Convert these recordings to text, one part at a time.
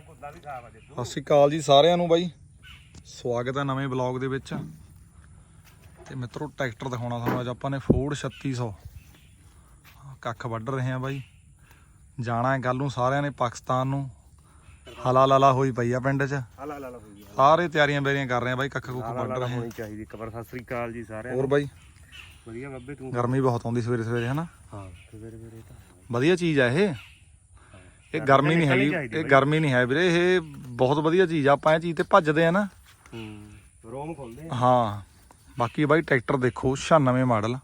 ਸਤਿ ਸ਼੍ਰੀ ਅਕਾਲ ਜੀ ਸਾਰਿਆਂ ਨੂੰ ਬਾਈ। ਸਵਾਗਤ ਹੈ ਨਵੇਂ ਬਲੌਗ ਦੇ ਵਿੱਚ। ਤੇ ਮਿੱਤਰੋ ਟਰੈਕਟਰ ਦਿਖਾਉਣਾ ਤੁਹਾਨੂੰ ਅੱਜ ਆਪਾਂ ਨੇ ਫੋਰਡ 3600 ਕੱਖ ਵੱਢ ਰਹੇ ਆ ਬਾਈ। ਜਾਣਾ ਹੈ ਕੱਲ ਨੂੰ ਸਾਰਿਆਂ ਨੇ ਪਾਕਿਸਤਾਨ ਨੂੰ। ਹਲਾ ਲਾਲਾ ਹੋਈ ਪਈ ਆ ਪਿੰਡ 'ਚ। ਹਲਾ ਲਾ ਲਾ ਹੋਈ ਆ। ਸਾਰੇ ਤਿਆਰੀਆਂ ਬੇਰੀਆਂ ਕਰ ਰਹੇ ਆ ਬਾਈ ਕੱਖ ਕੁੱਖ ਵੱਢ ਰਹੇ ਆ ਹੋਣੀ ਚਾਹੀਦੀ ਇੱਕ ਵਾਰ। ਸਤਿ ਸ੍ਰੀ ਅਕਾਲ ਜੀ ਸਾਰਿਆਂ ਹੋਰ ਬਾਈ? ਵਧੀਆ ਬੱਬੇ ਤੂੰ ਗਰਮੀ ਬਹੁਤ ਆਉਂਦੀ ਸਵੇਰੇ ਸਵੇਰੇ ਹਨਾ ਹਾਂ ਸਵੇਰੇ ਸਵੇਰੇ ਤਾਂ। ਵਧੀਆ ਚੀਜ਼ ਆ ਇਹ। ਇਹ ਗਰਮੀ ਨਹੀਂ ਹੈਗੀ। ਇਹ ਗਰਮੀ ਨਹੀਂ ਹੈ ਵੀਰੇ ਇਹ ਬਹੁਤ ਵਧੀਆ ਚੀਜ਼ ਆ। ਆਪਾਂ ਇਹ ਚੀਜ਼ ਤੇ ਭੱਜਦੇ ਆ ਨਾ। ਹੂੰ। ਰੋਮ ਖੋਲਦੇ ਆ। ਹਾਂ। ਬਾਕੀ ਬਾਈ ਟਰੈਕਟਰ ਦੇਖੋ 96 ਮਾਡਲ।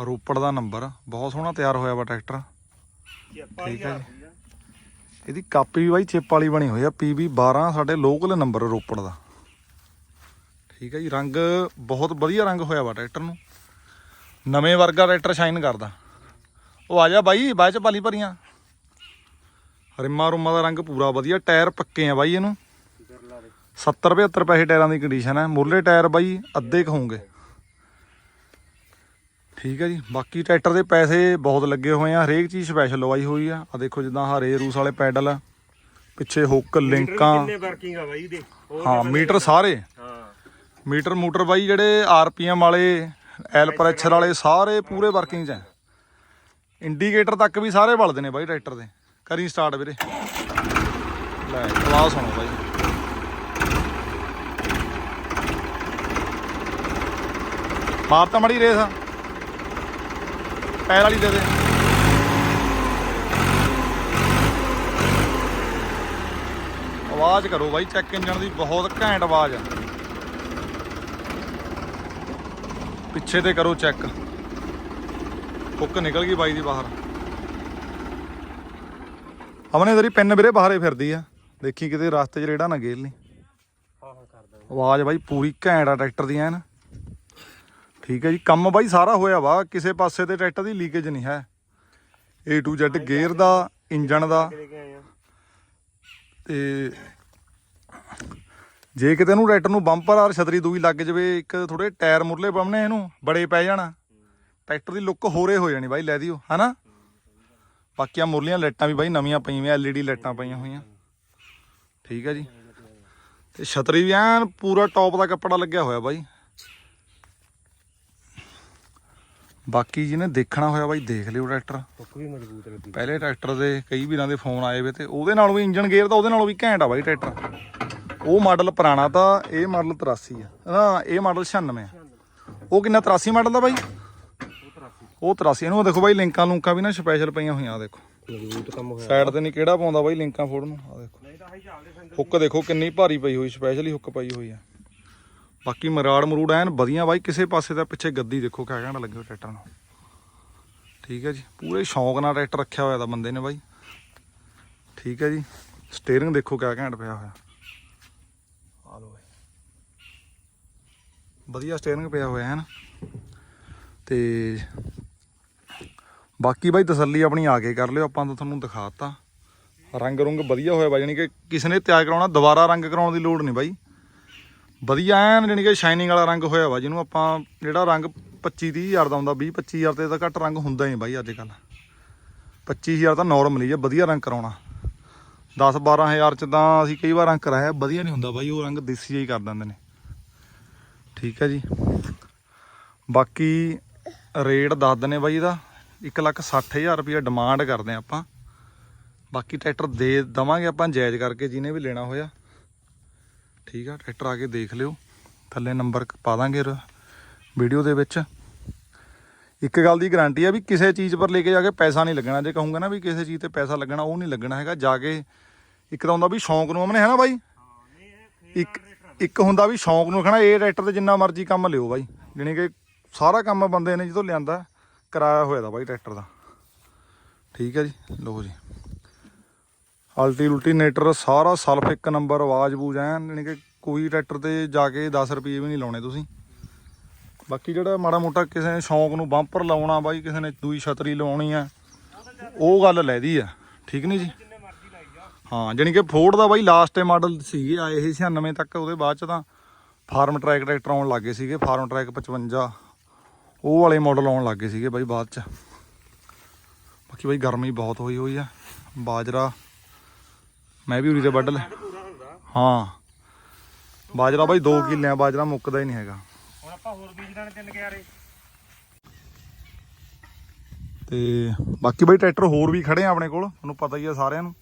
ਰੋਪੜ ਦਾ ਨੰਬਰ। ਬਹੁਤ ਸੋਹਣਾ ਤਿਆਰ ਹੋਇਆ ਵਾ ਟਰੈਕਟਰ। ਠੀਕ ਹੈ ਇਹਦੀ ਕਾਪੀ ਵੀ ਬਾਈ ਚਿੱਪ ਵਾਲੀ ਬਣੀ ਹੋਈ ਆ PB 12 ਸਾਡੇ ਲੋਕਲ ਨੰਬਰ ਰੋਪੜ ਦਾ। ਠੀਕ ਹੈ ਜੀ ਰੰਗ ਬਹੁਤ ਵਧੀਆ ਰੰਗ ਹੋਇਆ ਵਾ ਟਰੈਕਟਰ ਨੂੰ। ਨਵੇਂ ਵਰਗਾ ਟਰੈਕਟਰ ਸ਼ਾਈਨ ਕਰਦਾ। ਉਹ ਆ ਜਾ ਬਾਈ ਬਾਅਦ ਚ ਪਾਲੀ ਭਰੀਆਂ। ਰਿਮਾ ਰੁਮਾ ਦਾ ਰੰਗ ਪੂਰਾ ਵਧੀਆ ਟਾਇਰ ਪੱਕੇ ਆ ਬਾਈ ਇਹਨੂੰ। 70 75 ਪੈਸੇ ਟਾਇਰਾਂ ਦੀ ਕੰਡੀਸ਼ਨ ਹੈ। ਮੁੱਢਲੇ ਟਾਇਰ ਬਾਈ ਅੱਧੇ ਕਹੂੰਗੇ ਠੀਕ ਹੈ ਜੀ। ਬਾਕੀ ਟਰੈਕਟਰ ਦੇ ਪੈਸੇ ਬਹੁਤ ਲੱਗੇ ਹੋਏ ਆ। ਹਰੇਕ ਚੀਜ਼ ਸਪੈਸ਼ਲ ਲਵਾਈ ਹੋਈ ਆ। ਆ ਦੇਖੋ ਜਿੱਦਾਂ ਆਹ ਰੇ ਰੂਸ ਵਾਲੇ ਪੈਡਲ ਪਿੱਛੇ ਹੁੱਕ ਲਿੰਕਾਂ। ਕਿੰਨੇ ਵਰਕਿੰਗ ਆ ਬਾਈ ਦੇ ਹੋਰ ਹਾਂ ਮੀਟਰ ਸਾਰੇ। ਹਾਂ। ਮੀਟਰ ਮੂਟਰ ਬਾਈ ਜਿਹੜੇ ਆਰਪੀਐਮ ਵਾਲੇ ਐਲ ਪ੍ਰੈਸ਼ਰ ਵਾਲੇ ਸਾਰੇ ਪੂਰੇ ਵਰਕਿੰਗ 'ਚ ਆ ਇੰਡੀਕੇਟਰ ਤੱਕ ਵੀ ਸਾਰੇ ਬਲਦੇ ਨੇ ਬਾਈ ਟਰੈਕਟਰ ਦੇ। ਕਰੀ ਸਟਾਰਟ ਵੀਰੇ। ਲੈ ਕਲਾਸ ਸੁਣੋ ਬਾਈ। ਮਾਰ ਤਾਂ ਮੜੀ ਰੇਸ ਪੈਰ ਵਾਲੀ ਦੇ ਦੇ। ਆਵਾਜ਼ ਕਰੋ ਬਾਈ ਚੈੱਕ ਇੰਜਣ ਦੀ ਬਹੁਤ ਘੈਂਟ ਆਵਾਜ਼ ਆ। ਪਿੱਛੇ ਤੇ ਕਰੋ ਚੈੱਕ ਹੁੱਕ ਨਿਕਲ ਗਈ ਬਾਈ ਦੀ ਬਾਹਰ। ਅਮਨੇ ਤੇਰੀ ਪਿੰਨ ਵੀਰੇ ਬਾਹਰੇ ਫਿਰਦੀ ਆ। ਦੇਖੀ ਕਿਤੇ ਰਸਤੇ 'ਚ ਰੇੜਾ ਨਾ ਗੇਲ ਨਹੀਂ ਆਵਾਜ਼ ਬਾਈ ਪੂਰੀ ਘੈਂਟ ਆ ਟਰੈਕਟਰ ਦੀ ਐਨ। ਠੀਕ ਹੈ ਜੀ, ਕੰਮ ਬਾਈ ਸਾਰਾ ਹੋਇਆ ਵਾ, ਕਿਸੇ ਪਾਸੇ ਤੇ ਟਰੈਕਟਰ ਦੀ ਲੀਕੇਜ ਨਹੀਂ ਹੈ। A to Z ਗੇਅਰ ਦਾ, ਇੰਜਣ ਦਾ। ਕਿਹਦੇ ਤੇ ਜੇ ਕਿਤੇ ਨੂੰ ਟਰੈਕਟਰ ਨੂੰ ਬੰਪਰ ਆਰ ਛਤਰੀ ਦੂਈ ਲੱਗ ਜਵੇ, ਇੱਕ ਥੋੜੇ ਟਾਇਰ ਮੁਰਲੇ ਬੰਮਣੇ ਇਹਨੂੰ, ਬੜੇ ਪੈ ਜਾਣਾ। ਟਰੈਕਟਰ ਦੀ ਲੁੱਕ ਹੋਰੇ ਹੋ ਜਾਣੀ ਬਾਈ, ਲੈ ਦਿਓ, ਹਨਾ? ਬਾਕੀਆਂ ਮੁਰਲੀਆਂ ਲਾਈਟਾਂ ਵੀ ਬਾਈ ਨਵੀਆਂ ਪਈਆਂ LED ਲਾਈਟਾਂ ਪਈਆਂ ਹੋਈਆਂ। ਠੀਕ ਹੈ ਜੀ। ਤੇ ਛਤਰੀ ਵੀ ਐਨ ਪੂਰਾ ਟੌਪ ਦਾ ਕੱਪੜਾ ਲੱਗਿਆ ਹੋਇਆ ਬਾਈ। ਬਾਕੀ ਜਿਹਨੇ ਦੇਖਣਾ ਹੋਇਆ ਬਾਈ ਦੇਖ ਲਿਓ ਟਰੈਕਟਰ। ਵੀ ਮਜ਼ਬੂਤ ਲੱਗੀ ਪਹਿਲੇ ਟਰੈਕਟਰ ਦੇ ਕਈ ਵੀਰਾਂ ਦੇ ਫੋਨ ਆਏ ਵੇ ਤੇ ਉਹਦੇ ਨਾਲੋਂ ਵੀ ਇੰਜਨ ਗੇਅਰ ਤਾਂ ਉਹਦੇ ਨਾਲੋਂ ਵੀ ਘੈਂਟ ਆ ਬਾਈ ਟਰੈਕਟਰ। ਉਹ ਮਾਡਲ ਪੁਰਾਣਾ ਤਾਂ ਇਹ ਮਾਡਲ 83 ਆ। ਨਾ ਇਹ ਮਾਡਲ 96 ਆ। ਉਹ ਕਿੰਨਾ 83 ਮਾਡਲ ਦਾ ਬਾਈ? ਉਹ 83 ਇਹਨੂੰ ਦੇਖੋ ਬਾਈ ਲਿੰਕਾਂ ਲੁੰਕਾਂ ਵੀ ਨਾ ਸਪੈਸ਼ਲ ਪਈਆਂ ਹੋਈਆਂ ਆ ਦੇਖੋ। ਮਜ਼ਬੂਤ ਕੰਮ ਹੋਇਆ। ਸਾਈਡ ਤੇ ਨਹੀਂ ਕਿਹੜਾ ਪਾਉਂਦਾ ਬਾਈ ਲਿੰਕਾਂ ਫੋੜ ਨੂੰ ਆ ਦੇਖੋ। ਨਹੀਂ ਤਾਂ ਹਾਈ ਚੱਲਦੇ ਸੰਗ ਹੁੱਕ ਦੇਖੋ ਕਿੰਨੀ ਭਾਰੀ ਪਈ ਹੋਈ ਸਪੈਸ਼ਲੀ ਹੁੱਕ ਪਈ ਹੋਈ ਆ। ਬਾਕੀ ਮਰਾੜ ਮਰੂੜ ਐਨ ਵਧੀਆ ਬਾਈ ਕਿਸੇ ਪਾਸੇ ਦਾ ਪਿੱਛੇ ਗੱਦੀ ਦੇਖੋ ਕਿਆ ਘੰਟਾ ਲੱਗੇ ਟਰੈਕਟਰ ਨੂੰ। ਠੀਕ ਹੈ ਜੀ ਪੂਰੇ ਸ਼ੌਂਕ ਨਾਲ ਟਰੈਕਟਰ ਰੱਖਿਆ ਹੋਇਆ ਦਾ ਬੰਦੇ ਨੇ ਬਾਈ। ਠੀਕ ਹੈ ਜੀ ਸਟੀਅਰਿੰਗ ਦੇਖੋ ਕਿਆ ਘੈਂਟ ਪਿਆ ਹੋਇਆ। ਆ ਲੋ ਬਾਈ। ਵਧੀਆ ਸਟੀਅਰਿੰਗ ਪਿਆ ਹੋਇਆ ਹੈ ਨਾ ਤੇ ਬਾਕੀ ਬਾਈ ਤਸੱਲੀ ਆਪਣੀ ਆ ਕੇ ਕਰ ਲਿਓ, ਆਪਾਂ ਤਾਂ ਤੁਹਾਨੂੰ ਦਿਖਾਤਾ। ਰੰਗ ਰੁੰਗ ਵਧੀਆ ਹੋਇਆ ਬਾਈ ਜਾਨੀ ਕਿ ਕਿਸੇ ਨੇ ਤਿਆਰ ਕਰਾਉਣਾ, ਦੁਬਾਰਾ ਰੰਗ ਕਰਾਉਣ ਦੀ ਲੋੜ ਨਹੀਂ ਬਾਈ। ਵਧੀਆ ਐਨ ਜਾਨੀ ਕਿ ਸ਼ਾਈਨਿੰਗ ਵਾਲਾ ਰੰਗ ਹੋਇਆ ਵਾ, ਜਿਹਨੂੰ ਆਪਾਂ ਜਿਹੜਾ ਰੰਗ 25 30 ਹਜ਼ਾਰ ਦਾ ਹੁੰਦਾ 20 25 ਹਜ਼ਾਰ ਤੇ ਤਾਂ ਘੱਟ ਰੰਗ ਹੁੰਦਾ ਹੀ ਬਾਈ ਅੱਜ ਕੱਲ 25000 ਤਾਂ ਨਾਰਮਲੀ ਜੇ ਵਧੀਆ ਰੰਗ ਕਰਾਉਣਾ। 10 12000 ਚ ਤਾਂ ਅਸੀਂ ਕਈ ਵਾਰ ਰੰਗ ਕਰਾਇਆ, ਵਧੀਆ ਨਹੀਂ ਹੁੰਦਾ ਬਾਈ, ਉਹ ਰੰਗ ਦੇਸੀ ਜਿਹਾ ਹੀ ਕਰ ਦਿੰਦੇ ਨੇ। ਠੀਕ ਹੈ ਜੀ। ਬਾਕੀ ਰੇਟ ਦੱਸ ਦਨੇ ਬਾਈ ਇਹਦਾ। 160000 ਰੁਪਏ ਡਿਮਾਂਡ ਕਰਦੇ ਆ ਆਪਾਂ। ਬਾਕੀ ਟਰੈਕਟਰ ਦੇ ਦਵਾਂਗੇ ਆਪਾਂ ਜਾਇਜ਼ ਕਰਕੇ ਜਿਹਨੇ ਵੀ ਲੈਣਾ ਹੋਇਆ। ਠੀਕ ਆ ਟਰੈਕਟਰ ਆ ਕੇ ਦੇਖ ਲਿਓ। ਥੱਲੇ ਨੰਬਰ ਪਾ ਦਾਂਗੇ ਵੀਡੀਓ ਦੇ ਵਿੱਚ। ਇੱਕ ਗੱਲ ਦੀ ਗਾਰੰਟੀ ਆ ਵੀ ਕਿਸੇ ਚੀਜ਼ ਪਰ ਲੈ ਕੇ ਜਾ ਕੇ ਪੈਸਾ ਨਹੀਂ ਲੱਗਣਾ। ਜੇ ਕਹੂੰਗਾ ਨਾ ਵੀ ਕਿਸੇ ਚੀਜ਼ ਤੇ ਪੈਸਾ ਲੱਗਣਾ, ਉਹ ਨਹੀਂ ਲੱਗਣਾ ਹੈਗਾ। ਜਾ ਕੇ ਇੱਕ ਤਾਂ ਹੁੰਦਾ ਵੀ ਸ਼ੌਂਕ ਨੂੰ ਅਮਨੇ ਹੈ ਨਾ ਬਾਈ? ਇੱਕ ਇੱਕ ਹੁੰਦਾ ਵੀ ਸ਼ੌਂਕ ਨੂੰ ਰੱਖਣਾ। ਇਹ ਟਰੈਕਟਰ ਤੇ ਜਿੰਨਾ ਮਰਜ਼ੀ ਕੰਮ ਲਿਓ ਬਾਈ। ਜਾਣੀ ਕਿ ਸਾਰਾ ਕੰਮ ਬੰਦੇ ਨੇ ਜਦੋਂ ਲਿਆਂਦਾ। ਕਰਾਇਆ ਹੋਇਆ ਦਾ ਬਾਈ ਟਰੈਕਟਰ ਦਾ। ਠੀਕ ਹੈ ਜੀ, ਲਓ ਜੀ। ਅਲਟੀ ਉਲਟੀਨੇਟਰ ਸਾਰਾ ਸਲਫ ਇੱਕ ਨੰਬਰ ਆਵਾਜ਼ ਬੂਜ ਐਨ ਜਾਣੀ ਕਿ ਕੋਈ ਟਰੈਕਟਰ ਤੇ ਜਾ ਕੇ 10 ਰੁਪਏ ਵੀ ਨਹੀਂ ਲਾਉਣੇ ਤੁਸੀਂ। ਬਾਕੀ ਜਿਹੜਾ ਮਾੜਾ ਮੋਟਾ ਕਿਸੇ ਨੇ ਸ਼ੌਂਕ ਨੂੰ ਬੰਪਰ ਲਾਉਣਾ ਬਾਈ, ਕਿਸੇ ਨੇ ਦੂਈ ਛਤਰੀ ਲਵਾਉਣੀ ਆ, ਉਹ ਗੱਲ ਲੈਦੀ ਆ। ਠੀਕ ਨਹੀਂ ਜੀ? ਹਾਂ ਜਾਣੀ ਕਿ ਫੋਰਡ ਦਾ ਬਾਈ ਲਾਸਟ ਮਾਡਲ ਸੀਗੇ, ਆਏ ਇਹ 96 ਤੱਕ, ਉਹਦੇ ਬਾਅਦ ਚ ਤਾਂ ਫਾਰਮ ਟਰੈਕ ਟਰੈਕਟਰ ਆਉਣ ਲੱਗੇ ਸੀਗੇ ਫਾਰਮ ਟਰੈਕ 55 ਉਹ ਵਾਲੇ ਮਾਡਲ ਆਉਣ ਲੱਗੇ ਸੀਗੇ ਬਾਈ ਬਾਅਦ ਚ। ਬਾਕੀ ਬਾਈ ਗਰਮੀ ਬਹੁਤ ਹੋਈ ਹੋਈ ਆ। ਬਾਜਰਾ ਮੈਂ ਵੀ ਉਰੀ ਤੇ ਵੱਢ ਲੈ ਹਾਂ। ਬਾਜਰਾ ਬਾਈ 2 ਕਿੱਲੇ ਆ ਬਾਜਰਾ ਮੁੱਕਦਾ ਹੀ ਨਹੀਂ ਹੈਗਾ। ਹੁਣ ਆਪਾਂ ਹੋਰ ਬੀਜ ਦੇਣੇ ਤਿੰਨ ਕਿਆਰੇ। ਤੇ ਬਾਕੀ ਬਾਈ ਟਰੈਕਟਰ ਹੋਰ ਵੀ ਖੜੇ ਆ ਆਪਣੇ ਕੋਲ ਤੁਹਾਨੂੰ ਪਤਾ ਹੀ ਆ ਸਾਰਿਆਂ ਨੂੰ।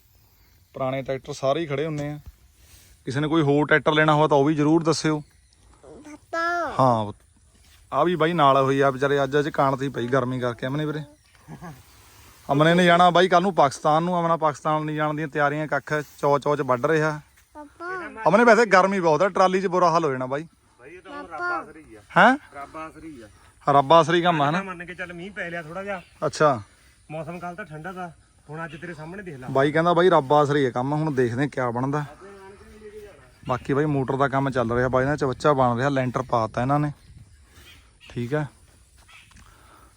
ਪੁਰਾਣੇ ਟਰੈਕਟਰ ਸਾਰੇ ਹੀ ਖੜੇ ਹੁੰਨੇ ਆ। ਕਿਸੇ ਨੇ ਕੋਈ ਹੋਰ ਟਰੈਕਟਰ ਲੈਣਾ ਹੋਵੇ ਤਾਂ ਉਹ ਵੀ ਜਰੂਰ ਦੱਸਿਓ। ਹਾਂ ਆ ਵੀ ਬਾਈ ਨਾਲ ਹੋਈ ਆ ਵਿਚਾਰੇ ਅੱਜ ਅੱਜ ਕਾਣ ਤੇ ਪਈ ਗਰਮੀ ਕਰਕੇ ਅਮਨੇ ਵੀਰੇ। ਅਮਨੇ ਨੇ ਜਾਣਾ ਬਾਈ ਕੱਲ ਨੂੰ ਪਾਕਿਸਤਾਨ ਨੂੰ ਅਮਨਾ ਪਾਕਿਸਤਾਨ ਨਹੀਂ ਜਾਣ ਦੀਆਂ ਤਿਆਰੀਆਂ ਕੱਖ ਚੌ ਚੌ ਚ ਵੱਢ ਰਿਹਾ। ਅਮਨੇ ਵੈਸੇ ਗਰਮੀ ਬਹੁਤ ਆ ਟਰਾਲੀ 'ਚ ਬੁਰਾ ਹਾਲ ਹੋ ਜਾਣਾ ਬਾਈ। ਬਾਈ ਇਹ ਤਾਂ ਰੱਬ ਆਸਰੀ ਆ। ਹੈ? ਰੱਬ ਆਸਰੀ ਆ। ਰੱਬ ਆਸਰੀ ਕੰਮ ਆ ਨਾ ਹਨਾ? ਮੰਨ ਕੇ ਚੱਲ ਮੀਂਹ ਪੈ ਲਿਆ ਥੋੜਾ ਜਿਹਾ। ਅੱਛਾ। ਮੌਸਮ ਕੱਲ ਤਾਂ ਠੰਡਾ ਦਾ ਹੁਣ ਅੱਜ ਤੇਰੇ ਸਾਹਮਣੇ ਦੇਖ ਲਾ। ਬਾਈ ਕਹਿੰਦਾ ਬਾਈ ਰੱਬ ਆਸਰੀ ਹੈ ਕੰਮ ਹੁਣ ਦੇਖਦੇ ਹਾਂ ਕਿਆ ਬਣਦਾ। ਬਾਕੀ ਬਾਈ ਮੋਟਰ ਦਾ ਕੰਮ ਚੱਲ ਰਿਹਾ ਬਾਈ ਨਾਲ ਚਵੱਚਾ ਬਣ ਰਿਹਾ ਲੈਂਟਰ ਪਾਤਾ ਇਹਨਾਂ ਨੇ। ਠੀਕ ਹੈ।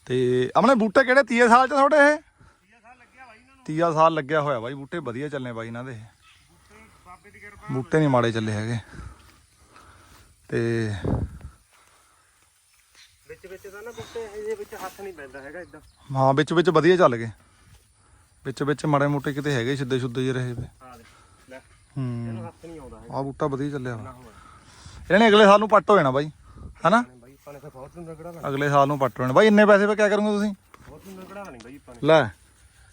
ਤੇ ਆਪਣੇ ਬੂਟੇ ਕਿਹੜੇ 30 ਸਾਲ ਚ ਤੁਹਾਡੇ ਇਹ? 30 ਸਾਲ ਲੱਗਿਆ ਹੋਇਆ ਬਾਈ ਬੂਟੇ ਵਧੀਆ ਚੱਲੇ ਬਾਈ ਇਹਨਾਂ ਦੇ। ਬਾਬੇ ਦੀ ਕਿਰਪਾ ਬੂਟੇ ਨਹੀਂ ਮਾੜੇ ਚੱਲੇ ਹੈਗੇ। ਤੇ ਵਿੱਚ ਵਿੱਚ ਤਾਂ ਨਾ ਬੁੱਤੇ ਇਹਦੇ ਵਿੱਚ ਹੱਥ ਨਹੀਂ ਪੈਂਦਾ ਹੈਗਾ ਇਦਾਂ ਹਾਂ ਵਿੱਚ ਵਿੱਚ ਵਧੀਆ ਚੱਲ ਗਏ। ਵਿੱਚ ਵਿੱਚ ਮਾੜੇ ਮੋਟੇ ਕਿਤੇ ਹੈਗੇ ਸਿੱਧੇ ਸੁੱਧੇ ਜਿਹੇ ਰਹੇ ਵੇ। ਆ ਲੈ। ਹੂੰ। ਇਹਨੂੰ ਹੱਥ ਨਹੀਂ ਆਉਂਦਾ ਹੈਗਾ। ਆਹ ਬੂਟਾ ਵਧੀਆ ਚੱਲਿਆ ਵਾ। ਇਹਨਾਂ ਨੇ ਅਗਲੇ ਸਾਲ ਨੂੰ ਪੱਟ ਹੋ ਜਾਣਾ ਬਾਈ ਹਨਾ? ਆਪਾਂ ਨੇ ਤਾਂ ਬਹੁਤ ਸੁੰਦਰ ਕਢਾ ਲੈਣਾ ਅਗਲੇ ਸਾਲ ਨੂੰ ਪੱਟ ਬਾਈ ਇੰਨੇ ਪੈਸੇ ਪੇ ਕਿਆ ਕਰੋਗੇ ਤੁਸੀਂ? ਬਹੁਤ ਸੁੰਦਰ ਕਢਾ ਲੈਣੀ ਬਾਈ ਆਪਾਂ ਨੇ। ਲੈ।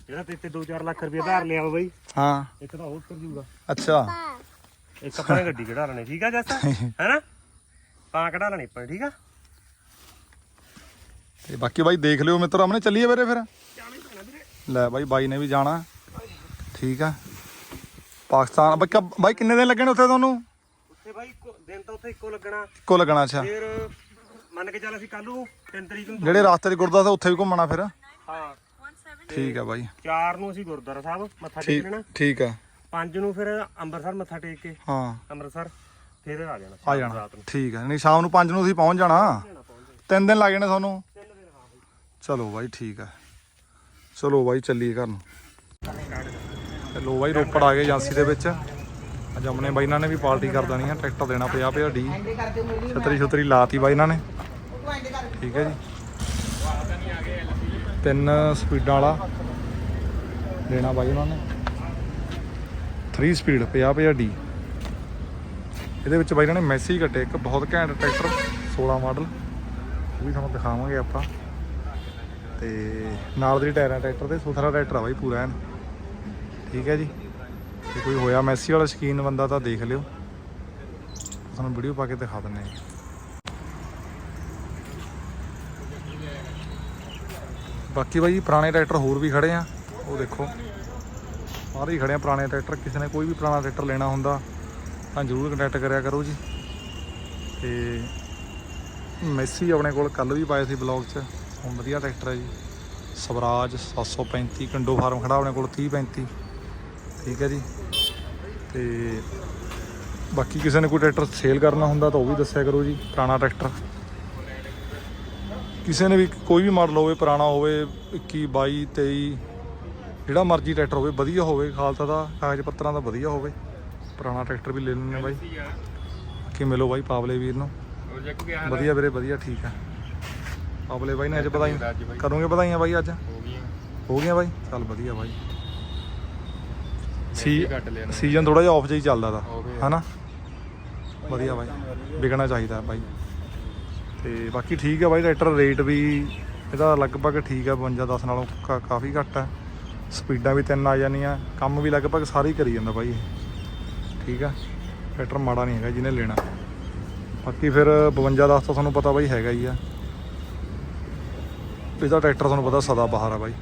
ਜਿਹੜਾ ਤੇ ਤੇ 2-4 ਲੱਖ ਰੁਪਏ ਧਾਰ ਲਿਆ ਵਾ ਬਾਈ। ਹਾਂ। ਇੱਕ ਤਾਂ ਹੋਰ ਕਰ ਜੂਗਾ ਅੱਛਾ। ਇੱਕ ਆਪਾਂ ਨੇ ਗੱਡੀ ਕਢਾ ਲੈਣੀ ਠੀਕ ਆ ਜੱਸਾ? ਹੈਨਾ? ਤਾਂ ਕਢਾ ਲੈਣੀ ਆਪਾਂ ਨੇ, ਠੀਕ ਆ? ਤੇ ਬਾਕੀ ਬਾਈ ਦੇਖ ਲਿਓ ਮਿੱਤਰ ਆਪਣੇ ਚੱਲੀਏ ਵੀਰੇ ਫਿਰ। ਲੈ ਬਾਈ ਬਾਈ ਨੇ ਵੀ ਜਾਣਾ। ਠੀਕ ਆ। ਪਾਕਿਸਤਾਨ ਬਾਈ ਕ- ਬਾਈ ਕਿੰਨੇ ਦਿਨ ਲੱਗਣੇ ਉੱਥੇ ਤੁਹਾਨੂੰ? ਉੱਥੇ ਬਾਈ ਇੱਕੋ- ਦਿਨ ਤਾਂ ਉੱਥੇ ਇੱਕੋ ਲੱਗਣਾ। ਇੱਕੋ ਲੱਗਣਾ ਅੱਛਾ। ਫਿਰ ਮੰਨ ਕੇ ਚੱਲ ਅਸੀਂ ਕੱਲ ਨੂੰ 3 ਤਰੀਕ ਨੂੰ ਜਿਹੜੇ ਰਾਸਤੇ 'ਚ ਗੁਰਦੁਆਰਾ ਉੱਥੇ ਵੀ ਘੁੰਮਣਾ ਫਿਰ? ਹਾਂ। ਠੀਕ ਆ ਬਾਈ। 4 ਨੂੰ ਅਸੀਂ ਗੁਰਦੁਆਰਾ ਸਾਹਿਬ ਮੱਥਾ ਟੇਕ ਠੀਕ ਲੈਣਾ। ਠੀਕ ਆ। 5 ਨੂੰ ਫਿਰ ਅੰਮ੍ਰਿਤਸਰ ਮੱਥਾ ਟੇਕ ਕੇ ਹਾਂ। ਅੰਮ੍ਰਿਤਸਰ ਫਿਰ ਆ ਜਾਣਾ ਆ ਜਾਣਾ। ਰਾਤ ਨੂੰ। ਠੀਕ ਆ ਨਹੀਂ ਸ਼ਾਮ ਨੂੰ 5 ਨੂੰ ਤੁਸੀਂ ਪਹੁੰਚ ਜਾਣਾ। ਤਿੰਨ ਦਿਨ ਲੱਗ ਜਾਣੇ ਤੁਹਾਨੂੰ? ਤਿੰਨ ਦਿਨ ਹਾਂ ਬਾਈ। ਚਲੋ ਬਾਈ ਠੀਕ ਆ। ਚਲੋ ਬਾਈ ਚੱਲੀਏ ਘਰ ਨੂੰ। ਚਲੋ ਬਾਈ ਰੋਪੜ ਆ ਗਏ ਏਜੰਸੀ ਦੇ ਵਿੱਚ। ਅੱਜ ਬਾਈ ਇਹਨਾਂ ਨੇ ਵੀ ਪਾਰਟੀ ਕਰ ਦੇਣੀ ਆ ਟਰੈਕਟਰ ਦੇਣਾ 50 50 ਡੀ। ਛਤਰੀ ਛਤਰੀ ਲਾਤੀ ਬਾਈ ਇਹਨਾਂ ਨੇ। ਠੀਕ ਹੈ ਜੀ। ਤਿੰਨ ਸਪੀਡਾਂ ਵਾਲਾ ਦੇਣਾ ਬਾਈ ਉਹਨਾਂ ਨੇ। 3 ਸਪੀਡ 50 50 ਡੀ ਇਹਦੇ ਵਿੱਚ ਬਾਈ ਇਹਨਾਂ ਨੇ ਮੈਸੀ ਕੱਟੇ, ਇੱਕ ਬਹੁਤ ਘੈਂਟ ਟਰੈਕਟਰ 16 ਮਾਡਲ ਉਹ ਵੀ ਤੁਹਾਨੂੰ ਦਿਖਾਵਾਂਗੇ ਆਪਾਂ। ਤੇ ਨਾਲ ਦੇ ਟਾਇਰਾਂ ਟਰੈਕਟਰ ਦੇ ਸੁਥਰਾ ਟਰੈਕਟਰ ਆ ਬਾਈ ਪੂਰਾ ਐਨ। ਠੀਕ ਹੈ ਜੀ। ਜੇ ਕੋਈ ਹੋਇਆ ਮੈਸੀ ਵਾਲਾ ਸ਼ਕੀਨ ਬੰਦਾ ਤਾਂ ਦੇਖ ਲਿਓ। ਤੁਹਾਨੂੰ ਵੀਡੀਓ ਪਾ ਕੇ ਦਿਖਾ ਦਿੰਨੇ ਆ ਬਾਕੀ ਬਾਈ ਪੁਰਾਣੇ ਟਰੈਕਟਰ ਹੋਰ ਵੀ ਖੜੇ ਆ, ਉਹ ਦੇਖੋ। ਸਾਰੇ ਹੀ ਖੜੇ ਆ ਪੁਰਾਣੇ ਟਰੈਕਟਰ, ਕਿਸੇ ਨੇ ਕੋਈ ਵੀ ਪੁਰਾਣਾ ਟਰੈਕਟਰ ਲੈਣਾ ਹੁੰਦਾ ਤਾਂ ਜ਼ਰੂਰ ਕੰਟੈਕਟ ਕਰਿਆ ਕਰੋ ਜੀ। ਤੇ ਮੈਸੀ ਆਪਣੇ ਕੋਲ ਕੱਲ ਵੀ ਪਾਏ ਸੀ ਬਲੌਗ 'ਚ, ਹੁਣ ਵਧੀਆ ਟਰੈਕਟਰ ਹੈ ਜੀ। ਸਵਰਾਜ 735 ਕੰਡੋ ਫਾਰਮ ਖੜਾ ਆਪਣੇ ਕੋਲ 30 35 ਠੀਕ ਹੈ ਜੀ। ਤੇ ਬਾਕੀ ਕਿਸੇ ਨੇ ਕੋਈ ਟਰੈਕਟਰ ਸੇਲ ਕਰਨਾ ਹੁੰਦਾ ਤਾਂ ਉਹ ਵੀ ਦੱਸਿਆ ਕਰੋ ਜੀ, ਪੁਰਾਣਾ ਟਰੈਕਟਰ। ਕਿਸੇ ਨੇ ਵੀ ਕੋਈ ਵੀ ਮਾਡਲ ਹੋਵੇ ਪੁਰਾਣਾ ਹੋਵੇ 21 22 23 ਜਿਹੜਾ ਮਰਜ਼ੀ ਟਰੈਕਟਰ ਹੋਵੇ ਵਧੀਆ ਹੋਵੇ ਖਾਲਸਾ ਦਾ ਕਾਗਜ਼ ਪੱਤਰਾਂ ਦਾ ਵਧੀਆ ਹੋਵੇ। ਪੁਰਾਣਾ ਟਰੈਕਟਰ ਵੀ ਲੈ ਲੈਣੇ ਬਾਈ। ਕਿ ਮਿਲੋ ਬਾਈ ਪਾਵਲੇ ਵੀਰ ਨੂੰ। ਵਧੀਆ ਵੀਰੇ ਵਧੀਆ ਠੀਕ ਆ। ਪਾਵਲੇ ਬਾਈ ਨੇ ਅੱਜ ਵਧਾਈਆਂ। ਕਰੋਗੇ ਵਧਾਈਆਂ ਬਾਈ ਅੱਜ? ਹੋ ਗਈਆਂ। ਬਾਈ? ਚੱਲ ਵਧੀਆ ਬਾਈ। ਸੀ ਸੀਜ਼ਨ ਥੋੜਾ ਜਿਹਾ ਆਫ ਜਿਹਾ ਹੀ ਚੱਲਦਾ ਦਾ ਹਨਾ? ਵਧੀਆ ਬਾਈ। ਵਿਕਣਾ ਚਾਹੀਦਾ ਬਾਈ। ਤੇ ਬਾਕੀ ਠੀਕ ਆ ਬਾਈ, ਟਰੈਕਟਰ ਰੇਟ ਵੀ ਇਹਦਾ ਲਗਭਗ ਠੀਕ ਆ 52 10 ਨਾਲੋਂ ਕਾ- ਕਾਫੀ ਘੱਟ ਆ। ਸਪੀਡਾਂ ਵੀ ਤਿੰਨ ਆ ਜਾਂਦੀਆਂ, ਕੰਮ ਵੀ ਲਗਭਗ ਸਾਰੇ ਹੀ ਕਰੀ ਜਾਂਦਾ ਬਾਈ ਇਹ। ਠੀਕ ਆ, ਟਰੈਕਟਰ ਮਾੜਾ ਨਹੀਂ ਹੈਗਾ ਜਿਹਨੇ ਲੈਣਾ। ਬਾਕੀ ਫਿਰ 52 10 ਤਾਂ ਤੁਹਾਨੂੰ ਪਤਾ ਬਾਈ ਹੈਗਾ ਹੀ ਆ। ਇਹਦਾ ਟਰੈਕਟਰ ਤੁਹਾਨੂੰ ਪਤਾ ਸਦਾ ਬਾਹਰ ਆ ਬਾਈ।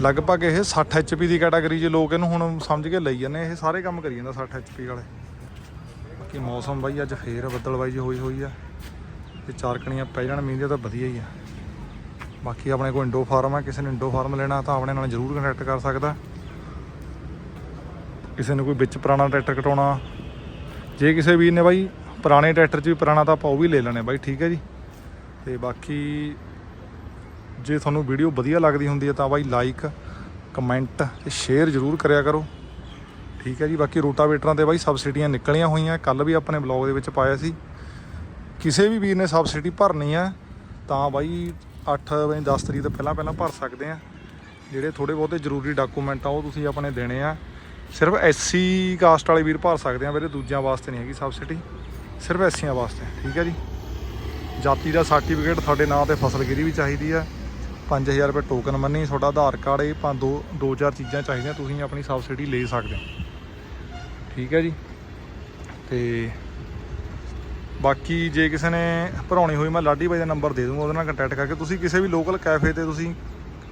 ਲਗਭਗ ਇਹ 60 HP ਦੀ ਕੈਟਾਗਰੀ 'ਚ ਲੋਕ ਇਹਨੂੰ ਹੁਣ ਸਮਝ ਕੇ ਲਈ ਜਾਂਦੇ ਇਹ ਸਾਰੇ ਕੰਮ ਕਰੀ ਜਾਂਦਾ 60 HP ਵਾਲੇ। ਕਿ ਮੌਸਮ ਬਾਈ ਅੱਜ ਫੇਰ ਬੱਦਲ ਬਾਈ ਜੀ ਹੋਈ ਹੋਈ ਆ ਤੇ ਚਾਰਕਣੀਆਂ ਪੈ ਜਾਣ, ਮੀਂਹ ਦੀਆਂ ਤਾਂ ਵਧੀਆ ਹੀ ਆ। ਬਾਕੀ ਆਪਣੇ ਕੋਲ ਇੰਡੋ ਫਾਰਮ ਆ, ਕਿਸੇ ਨੇ ਇੰਡੋ ਫਾਰਮ ਲੈਣਾ ਤਾਂ ਆਪਣੇ ਨਾਲ ਜ਼ਰੂਰ ਕੰਟੈਕਟ ਕਰ ਸਕਦਾ। ਕਿਸੇ ਨੂੰ ਕੋਈ ਵਿੱਚ ਪੁਰਾਣਾ ਟਰੈਕਟਰ ਕਟਾਉਣਾ। ਜੇ ਕਿਸੇ ਵੀਰ ਨੇ ਬਾਈ ਪੁਰਾਣੇ ਟਰੈਕਟਰ 'ਚ ਵੀ ਪੁਰਾਣਾ ਤਾਂ ਆਪਾਂ ਉਹ ਵੀ ਲੈ ਲੈਣੇ ਬਾਈ, ਠੀਕ ਹੈ ਜੀ। ਤੇ ਬਾਕੀ ਜੇ ਤੁਹਾਨੂੰ ਵੀਡੀਓ ਵਧੀਆ ਲੱਗਦੀ ਹੁੰਦੀ ਹੈ ਤਾਂ ਬਾਈ ਲਾਈਕ ਕਮੈਂਟ ਤੇ ਸ਼ੇਅਰ ਜ਼ਰੂਰ ਕਰਿਆ ਕਰੋ। ਠੀਕ ਹੈ ਜੀ, ਬਾਕੀ ਰੋਟਾਵੇਟਰਾਂ ਤੇ ਬਾਈ ਸਬਸਿਡੀਆਂ ਨਿਕਲੀਆਂ ਹੋਈਆਂ। ਕੱਲ ਵੀ ਆਪਣੇ ਬਲੌਗ ਦੇ ਵਿੱਚ ਪਾਇਆ ਸੀ। ਕਿਸੇ ਵੀ ਵੀਰ ਨੇ ਸਬਸਿਡੀ ਭਰਨੀ ਆ, ਤਾਂ ਬਾਈ 8 ਵਜੇ 10 ਤਰੀਕ ਤੋਂ ਪਹਿਲਾਂ ਪਹਿਲਾਂ ਭਰ ਸਕਦੇ ਆ। ਜਿਹੜੇ ਥੋੜੇ ਬਹੁਤੇ ਜ਼ਰੂਰੀ ਡਾਕੂਮੈਂਟ ਆ, ਉਹ ਤੁਸੀਂ ਆਪਣੇ ਦੇਣੇ ਆ। ਸਿਰਫ ਐਸਸੀ ਕਾਸਟ ਵਾਲੇ ਵੀਰ ਭਰ ਸਕਦੇ ਆ ਵੀਰੇ, ਦੂਜਿਆਂ ਵਾਸਤੇ ਨਹੀਂ ਹੈਗੀ ਸਬਸਿਡੀ ਸਿਰਫ ਐਸੀਆਂ ਵਾਸਤੇ, ਠੀਕ ਹੈ ਜੀ। ਜਾਤੀ ਦਾ ਸਰਟੀਫਿਕੇਟ ਤੁਹਾਡੇ ਨਾਂ ਤੇ ਫਸਲਗਿਰੀ ਵੀ ਚਾਹੀਦੀ ਆ। 5000 ਰੁਪਏ ਟੋਕਨ ਮੰਨੀ ਤੁਹਾਡਾ ਆਧਾਰ ਕਾਰਡ, ਇਹ ਪੰਜ ਦੋ ਦੋ ਚਾਰ ਚੀਜ਼ਾਂ ਚਾਹੀਦੀਆਂ, ਤੁਸੀਂ ਆਪਣੀ ਸਬਸਿਡੀ ਲੈ ਸਕਦੇ ਹੋ। ਠੀਕ ਹੈ ਜੀ। ਤੇ ਬਾਕੀ ਜੇ ਕਿਸੇ ਨੇ ਭਰਾਉਣੀ ਹੋਈ, ਮੈਂ ਲਾਡੀ ਬਾਈ ਦਾ ਨੰਬਰ ਦੇ ਦੂੰਗਾ, ਉਹਦੇ ਨਾਲ ਕੰਟੈਕਟ ਕਰਕੇ ਤੁਸੀਂ ਕਿਸੇ ਵੀ ਲੋਕਲ ਕੈਫੇ ਤੇ ਤੁਸੀਂ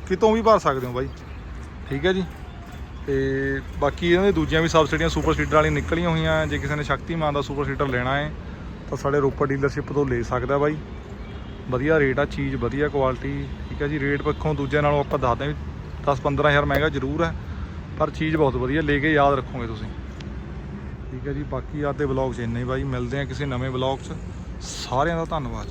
ਕਿਤੋਂ ਵੀ ਭਰ ਸਕਦੇ ਹੋ ਬਾਈ। ਠੀਕ ਹੈ ਜੀ। ਤੇ ਬਾਕੀ ਇਹਨਾਂ ਦੇ ਦੂਜੀਆਂ ਵੀ ਸਬਸਿਡੀਆਂ ਸੁਪਰ ਸੀਡਰ ਵਾਲੀ ਨਿਕਲੀਆਂ ਹੋਈਆਂ, ਜੇ ਕਿਸੇ ਨੇ ਸ਼ਕਤੀਮਾਨ ਦਾ ਸੁਪਰ ਸੀਡਰ ਲੈਣਾ ਹੈ, ਤਾਂ ਸਾਡੇ ਰੋਪੜ ਡੀਲਰਸ਼ਿਪ ਤੋਂ ਲੈ ਸਕਦਾ ਬਾਈ। ਵਧੀਆ ਰੇਟ ਆ, ਚੀਜ਼ ਵਧੀਆ ਕੁਆਲਿਟੀ ਠੀਕ ਹੈ ਜੀ। ਰੇਟ ਪੱਖੋਂ ਦੂਜਿਆਂ ਨਾਲੋਂ ਆਪਾਂ ਦੱਸਦੇ ਹਾਂ ਵੀ 10 15000 ਮਹਿੰਗਾ ਜ਼ਰੂਰ ਹੈ, ਪਰ ਚੀਜ਼ ਬਹੁਤ ਵਧੀਆ, ਲੈ ਕੇ ਯਾਦ ਰੱਖੋਗੇ ਤੁਸੀਂ। ਠੀਕ ਹੈ ਜੀ, ਬਾਕੀ ਆਦੇ ਵਲੌਗ 'ਚ ਇੰਨੇ ਹੀ ਬਾਈ, ਮਿਲਦੇ ਆ ਕਿਸੇ ਨਵੇਂ ਵਲੌਗ 'ਚ। ਸਾਰਿਆਂ ਦਾ ਧੰਨਵਾਦ।